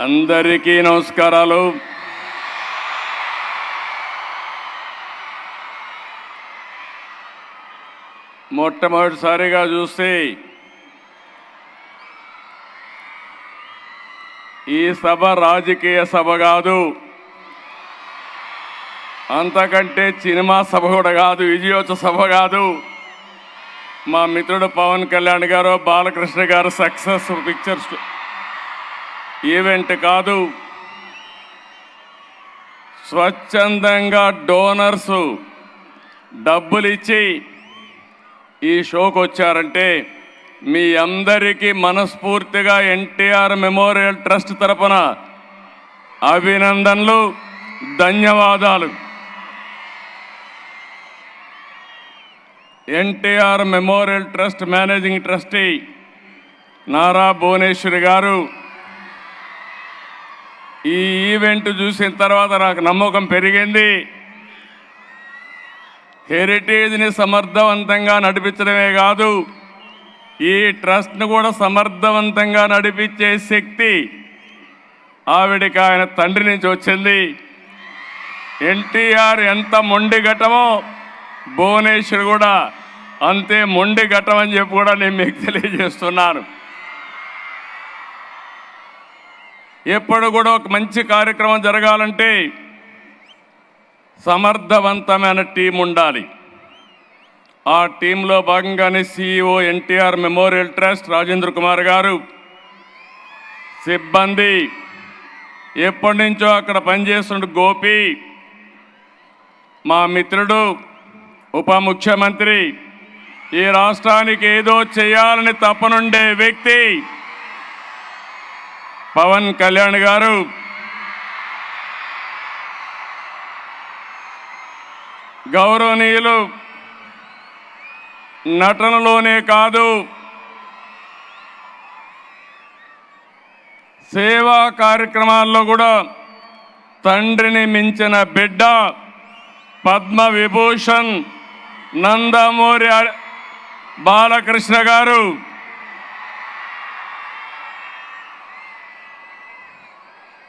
అందరికీ నమస్కారాలు. మొట్టమొదటిసారిగా చూస్తే ఈ సభ రాజకీయ సభ కాదు. అంతకంటే సినిమా సభ కూడా కాదు విజయోత్సవ సభ కాదు. మా మిత్రుడు పవన్ కళ్యాణ్ గారు బాలకృష్ణ గారు సక్సెస్ పిక్చర్స్ ఈవెంట్ కాదు. స్వచ్ఛందంగా డోనర్స్ డబ్బులు ఇచ్చి ఈ షోకి వచ్చారంటే మీ అందరికీ మనస్ఫూర్తిగా ఎన్టీఆర్ మెమోరియల్ ట్రస్ట్ తరపున అభినందనలు ధన్యవాదాలు. NTR Memorial Trust managing trustee Nara Bhuvaneswari గారు ఈ ఈవెంట్ చూసిన తర్వాత నాకు నమ్మకం పెరిగింది. హెరిటేజ్ని సమర్థవంతంగా నడిపించడమే కాదు ఈ ట్రస్ట్ను కూడా సమర్థవంతంగా నడిపించే శక్తి ఆవిడికి ఆయన తండ్రి నుంచి వచ్చింది. ఎన్టీఆర్ ఎంత మొండి ఘటమో భువనేశ్వర్ కూడా అంతే మొండి ఘటం అని చెప్పి కూడా నేను మీకు తెలియజేస్తున్నాను. ఎప్పుడు కూడా ఒక మంచి కార్యక్రమం జరగాలంటే సమర్థవంతమైన టీం ఉండాలి. ఆ టీంలో భాగంగానే CEO NTR Memorial Trust Rajendra Kumar గారు సిబ్బంది ఎప్పటి నుంచో అక్కడ పనిచేస్తున్న గోపి మా మిత్రుడు ఉప ముఖ్యమంత్రి ఈ రాష్ట్రానికి ఏదో చేయాలని తప్పనుండే వ్యక్తి. పవన్ కళ్యాణ్ గారు. గౌరవనీయులు నటనలోనే కాదు సేవా కార్యక్రమాల్లో కూడా తండ్రిని మించిన బిడ్డ పద్మ విభూషణ్ నందమూరి బాలకృష్ణ గారు.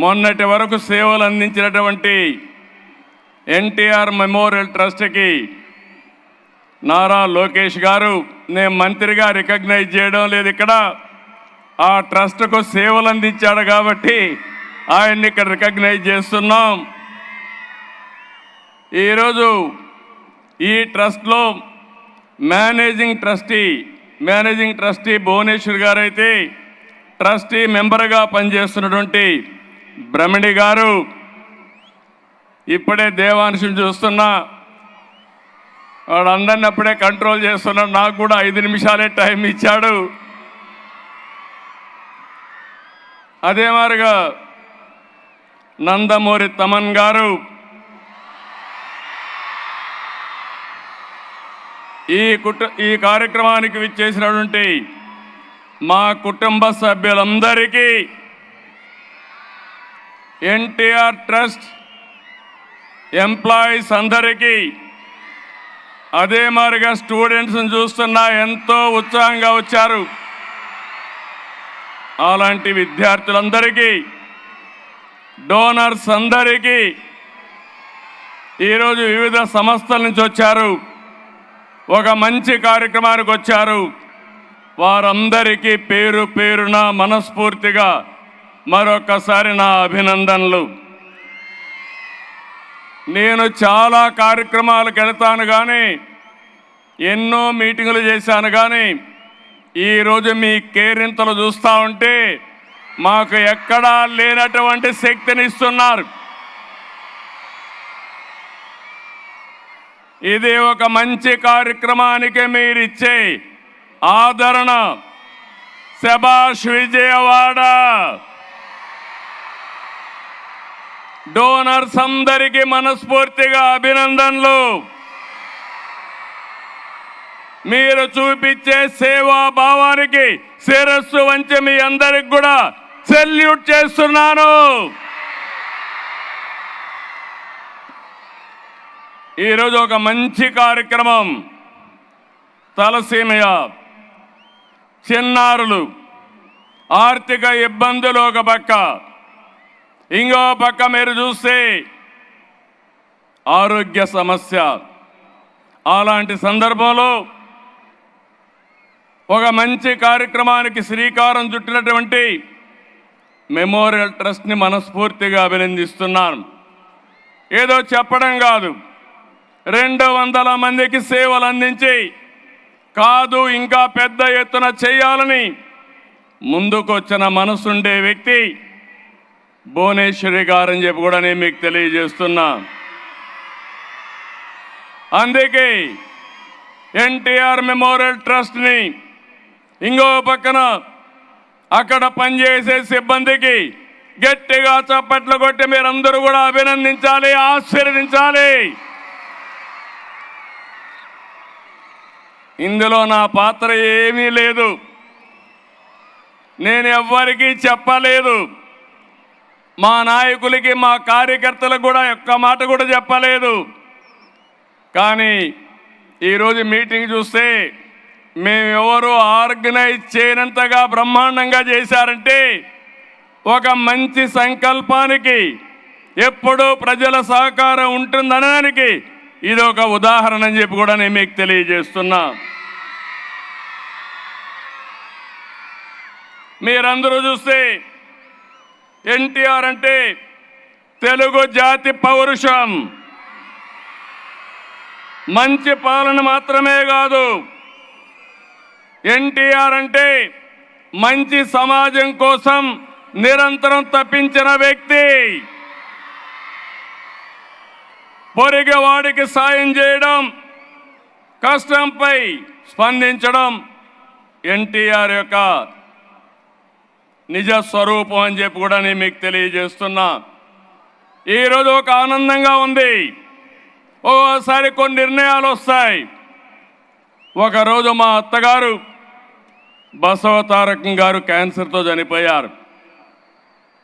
మొన్నటి వరకు సేవలు అందించినటువంటి ఎన్టీఆర్ మెమోరియల్ ట్రస్ట్కి నారా లోకేష్ గారు నేను మంత్రిగా రికగ్నైజ్ చేయడం లేదు ఇక్కడ. ఆ ట్రస్ట్కు సేవలు అందించాడు కాబట్టి ఆయన్ని ఇక్కడ రికగ్నైజ్ చేస్తున్నాం. ఈరోజు ఈ ట్రస్ట్లో managing trustee managing trustee Bhuvaneswar గారు అయితే ట్రస్టీ మెంబర్గా పనిచేస్తున్నటువంటి బ్రహ్మణి గారు ఇప్పుడే దేవాంశం చూస్తున్నా వాడు అందరిని అప్పుడే కంట్రోల్ చేస్తున్నాడు నాకు కూడా ఐదు నిమిషాలే టైం ఇచ్చాడు. అదే మారుగా నందమూరి తమన్ గారు ఈ కుట ఈ కార్యక్రమానికి విచ్చేసినటువంటి మా కుటుంబ సభ్యులందరికీ ఎన్టీఆర్ ట్రస్ట్ ఎంప్లాయీస్ అందరికీ అదే మారిగా స్టూడెంట్స్ని చూస్తున్నా ఎంతో ఉత్సాహంగా వచ్చారు. అలాంటి విద్యార్థులందరికీ డోనర్స్ అందరికీ ఈరోజు వివిధ సంస్థల నుంచి వచ్చారు. ఒక మంచి కార్యక్రమానికి వచ్చారు. వారందరికీ పేరు పేరున మనస్ఫూర్తిగా మరొకసారి నా అభినందనలు. నేను చాలా కార్యక్రమాలకు వెళ్తాను కానీ ఎన్నో మీటింగులు చేశాను కానీ ఈరోజు మీ కేరింతలు చూస్తూ ఉంటే మాకు ఎక్కడా లేనటువంటి శక్తిని ఇస్తున్నారు. ఇది ఒక మంచి కార్యక్రమానికి మీరు ఇచ్చే ఆదరణ. శబాష్ విజయవాడ! డోనర్స్ అందరికీ మనస్ఫూర్తిగా అభినందనలు. మీరు చూపించే సేవా భావానికి శిరస్సు వంచి మీ అందరికి కూడా సెల్యూట్ చేస్తున్నాను. ఈరోజు ఒక మంచి కార్యక్రమం. తలసీమయ చిన్నారులు ఆర్థిక ఇబ్బందులు ఒక పక్క. ఇంకో పక్క మీరు చూస్తే ఆరోగ్య సమస్య. అలాంటి సందర్భంలో ఒక మంచి కార్యక్రమానికి శ్రీకారం చుట్టినటువంటి మెమోరియల్ ట్రస్ట్ని మనస్ఫూర్తిగా అభినందిస్తున్నాను. ఏదో చెప్పడం కాదు. రెండు వందల మందికి సేవలు అందించి కాదు ఇంకా పెద్ద ఎత్తున చేయాలని ముందుకొచ్చిన మనసుండే వ్యక్తి భువనేశ్వరి గారని చెప్పి కూడా నేను మీకు తెలియజేస్తున్నా. అందుకే ఎన్టీఆర్ మెమోరియల్ ట్రస్ట్ని ఇంకో పక్కన అక్కడ పనిచేసే సిబ్బందికి గట్టిగా చప్పట్లు కొట్టి మీరందరూ కూడా అభినందించాలి ఆశీర్వదించాలి. ఇందులో నా పాత్ర ఏమీ లేదు. నేను ఎవ్వరికీ చెప్పలేదు. మా నాయకులకి మా కార్యకర్తలకు కూడా ఒక్క మాట కూడా చెప్పలేదు. కానీ ఈరోజు మీటింగ్ చూస్తే మేమెవరు ఆర్గనైజ్ చేయనంతగా బ్రహ్మాండంగా చేశారంటే ఒక మంచి సంకల్పానికి ఎప్పుడూ ప్రజల సహకారం ఉంటుందనడానికి ఇది ఒక ఉదాహరణ అని చెప్పి కూడా నేను మీకు తెలియజేస్తున్నా. మీరందరూ చూస్తే ఎన్టీఆర్ అంటే తెలుగు జాతి పౌరుషం. మంచి పాలన మాత్రమే కాదు. ఎన్టీఆర్ అంటే మంచి సమాజం కోసం నిరంతరం తప్పించిన వ్యక్తి. పొరిగవాడికి సాయం చేయడం కష్టంపై స్పందించడం ఎన్టీఆర్ యొక్క నిజ స్వరూపం అని చెప్పి కూడా నేను మీకు తెలియజేస్తున్నా. ఈరోజు ఒక ఆనందంగా ఉంది. ఓసారి కొన్ని నిర్ణయాలు వస్తాయి. ఒకరోజు మా అత్తగారు బసవతారకం గారు క్యాన్సర్తో చనిపోయారు.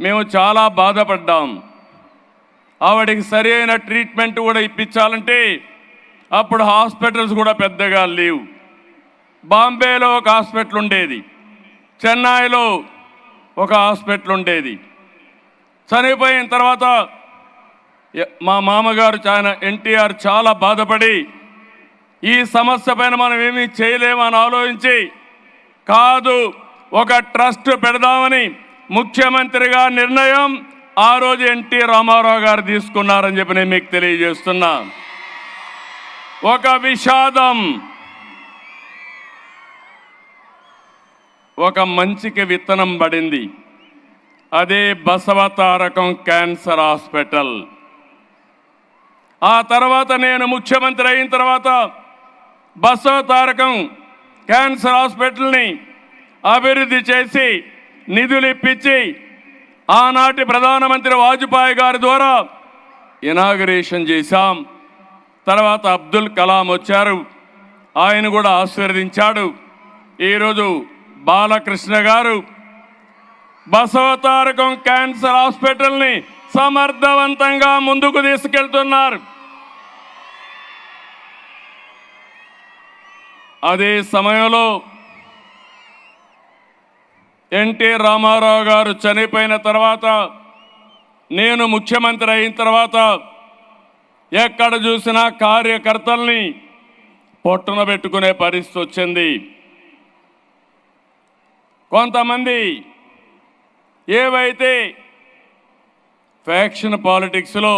మేము చాలా బాధపడ్డాం. ఆవిడకి సరి అయిన ట్రీట్మెంట్ కూడా ఇప్పించాలంటే అప్పుడు హాస్పిటల్స్ కూడా పెద్దగా లేవు. బాంబేలో ఒక హాస్పిటల్ ఉండేది. చెన్నైలో ఒక హాస్పిటల్ ఉండేది. చనిపోయిన తర్వాత మా మామగారు చాలా ఎన్టీఆర్ చాలా బాధపడి ఈ సమస్య పైన మనం ఏమీ చేయలేమని ఆలోచించి కాదు ఒక ట్రస్ట్ పెడదామని ముఖ్యమంత్రిగా నిర్ణయం ఆ రోజు ఎన్టీ రామారావు గారు తీసుకున్నారని చెప్పి నేను మీకు తెలియజేస్తున్నా. ఒక విషాదం. ఒక మంచికి విత్తనం పడింది. అదే బసవతారకం క్యాన్సర్ హాస్పిటల్. ఆ తర్వాత నేను ముఖ్యమంత్రి అయిన తర్వాత బసవతారకం క్యాన్సర్ హాస్పిటల్ని అభివృద్ధి చేసి నిధులు ఇప్పించి ఆనాటి ప్రధానమంత్రి వాజ్పేయి గారి ద్వారా ఇనాగరేషన్ చేశాం. తర్వాత అబ్దుల్ కలాం వచ్చారు. ఆయన కూడా ఆశీర్వదించాడు. ఈరోజు బాలకృష్ణ గారు బసవతారకం క్యాన్సర్ హాస్పిటల్ని సమర్థవంతంగా ముందుకు తీసుకెళ్తున్నారు. అదే సమయంలో ఎన్టీ రామారావు గారు చనిపోయిన తర్వాత నేను ముఖ్యమంత్రి అయిన తర్వాత ఎక్కడ చూసినా కార్యకర్తల్ని పొట్టున పెట్టుకునే పరిస్థితి వచ్చింది. కొంతమంది ఏవైతే ఫ్యాక్షన్ పాలిటిక్స్లో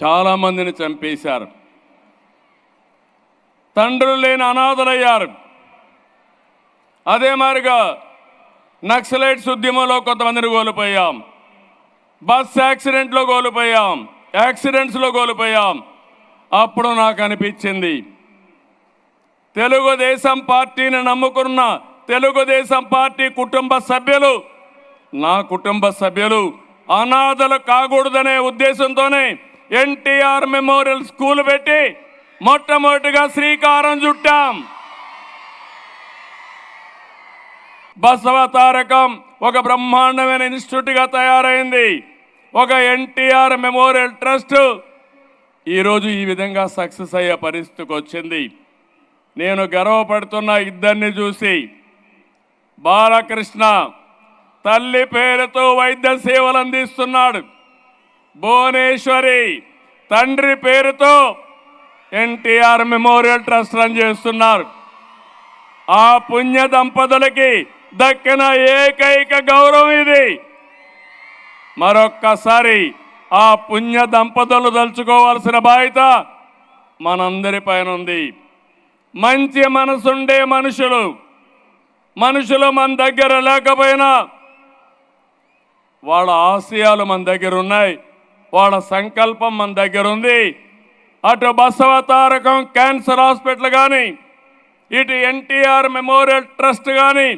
చాలామందిని చంపేశారు తండ్రులు లేని అనాథలయ్యారు. అదే మారిగా నక్సలైట్స్ ఉద్యమంలో కొంతమందిని కోల్పోయాం. బస్ యాక్సిడెంట్లో కోల్పోయాం యాక్సిడెంట్స్లో కోల్పోయాం. అప్పుడు నాకు అనిపించింది తెలుగుదేశం పార్టీని నమ్ముకున్న తెలుగుదేశం పార్టీ కుటుంబ సభ్యులు నా కుటుంబ సభ్యులు అనాథలు కాకూడదనే ఉద్దేశంతోనే ఎన్టీఆర్ మెమోరియల్ స్కూల్ పెట్టి మొట్టమొదటిగా శ్రీకారం చుట్టాం. బసవ తారకం ఒక బ్రహ్మాండమైన ఇన్స్టిట్యూట్గా తయారైంది. ఒక ఎన్టీఆర్ మెమోరియల్ ట్రస్ట్ ఈరోజు ఈ విధంగా సక్సెస్ అయ్యే పరిస్థితికి వచ్చింది. నేను గర్వపడుతున్న ఇద్దరిని చూసి బాలకృష్ణ తల్లి పేరుతో వైద్య సేవలు అందిస్తున్నాడు. భువనేశ్వరి తండ్రి పేరుతో ఎన్టీఆర్ మెమోరియల్ ట్రస్ట్ రన్ చేస్తున్నారు. ఆ పుణ్య దంపతులకి దక్కిన ఏకైక గౌరవం ఇది. మరొక్కసారి ఆ పుణ్య దంపతులు తలుచుకోవాల్సిన బాధ్యత మనందరిపైన ఉంది. మంచి మనసుండే మనుషులు మనుషులు మన దగ్గర లేకపోయినా వాళ్ళ ఆశయాలు మన దగ్గర ఉన్నాయి. వాళ్ళ సంకల్పం మన దగ్గర ఉంది. అటు బసవ తారకం క్యాన్సర్ హాస్పిటల్ కానీ ఇటు ఎన్టీఆర్ మెమోరియల్ ట్రస్ట్ కానీ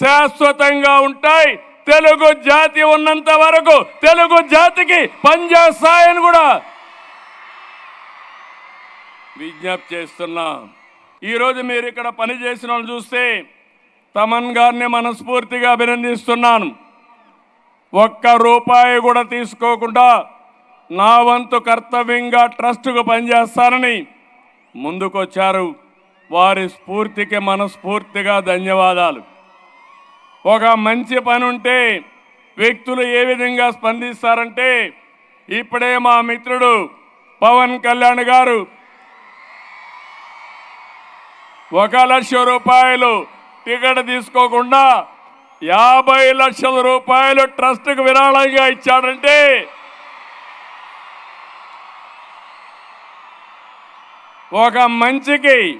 శాశ్వతంగా ఉంటాయి. తెలుగు జాతి ఉన్నంత వరకు తెలుగు జాతికి పనిచేస్తాయని కూడా విజ్ఞప్తి చేస్తున్నా. ఈరోజు మీరు ఇక్కడ పని చేసిన వాళ్ళు చూస్తే తమన్ గారిని మనస్ఫూర్తిగా అభినందిస్తున్నాను. ఒక్క రూపాయి కూడా తీసుకోకుండా నా వంతు కర్తవ్యంగా ట్రస్టుకు పనిచేస్తానని ముందుకొచ్చారు. వారి స్ఫూర్తికి మనస్ఫూర్తిగా ధన్యవాదాలు. ఒక మంచి పని ఉంటే వ్యక్తులు ఏ విధంగా స్పందిస్తారంటే ఇప్పుడే మా మిత్రుడు పవన్ కళ్యాణ్ గారు. ఒక లక్ష రూపాయలు టికెట్ తీసుకోకుండా యాభై లక్షల రూపాయలు ట్రస్ట్కి విరాళంగా ఇచ్చాడంటే ఒక మంచికి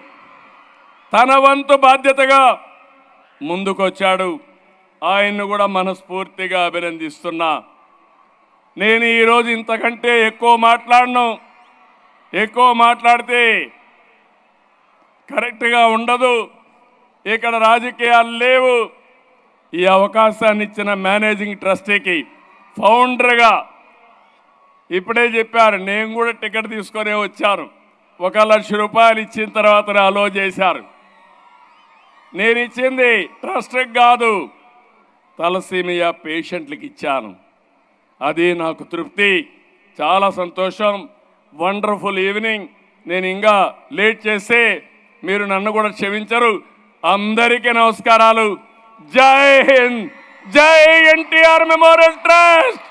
తన వంతు బాధ్యతగా ముందుకొచ్చాడు. ఆయన్ను కూడా మనస్ఫూర్తిగా అభినందిస్తున్నా. నేను ఈరోజు ఇంతకంటే ఎక్కువ మాట్లాడను. ఎక్కువ మాట్లాడితే కరెక్ట్గా ఉండదు. ఇక్కడ రాజకీయాలు లేవు. ఈ అవకాశాన్ని ఇచ్చిన మేనేజింగ్ ట్రస్టీకి ఫౌండర్గా ఇప్పుడే చెప్పారు నేను కూడా టికెట్ తీసుకొని వచ్చాను. ఒక లక్ష రూపాయలు ఇచ్చిన తర్వాత అలో చేశారు. నేను ఇచ్చింది ట్రస్ట్కి కాదు తలసీమియా పేషెంట్లకి ఇచ్చాను. అది నాకు తృప్తి చాలా సంతోషం. Wonderful evening. నేను ఇంకా లేట్ చేస్తే మీరు నన్ను కూడా క్షమించరు. అందరికీ నమస్కారాలు. జై హింద్. జై ఎన్టీఆర్ మెమోరియల్ ట్రస్ట్.